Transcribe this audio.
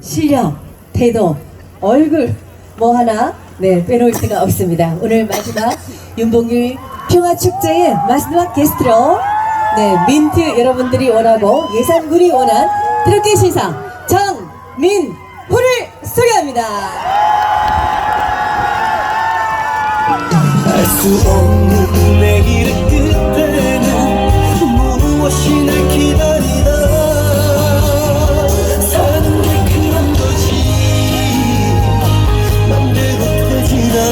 실력, 태도, 얼굴 뭐 하나 네 빼놓을 수가 없습니다. 오늘 마지막 윤봉길 평화축제의 마지막 게스트로 네 민트 여러분들이 원하고 예산군이 원한 트로트 시상 정민호를 소개합니다. 알 수 없는 내일의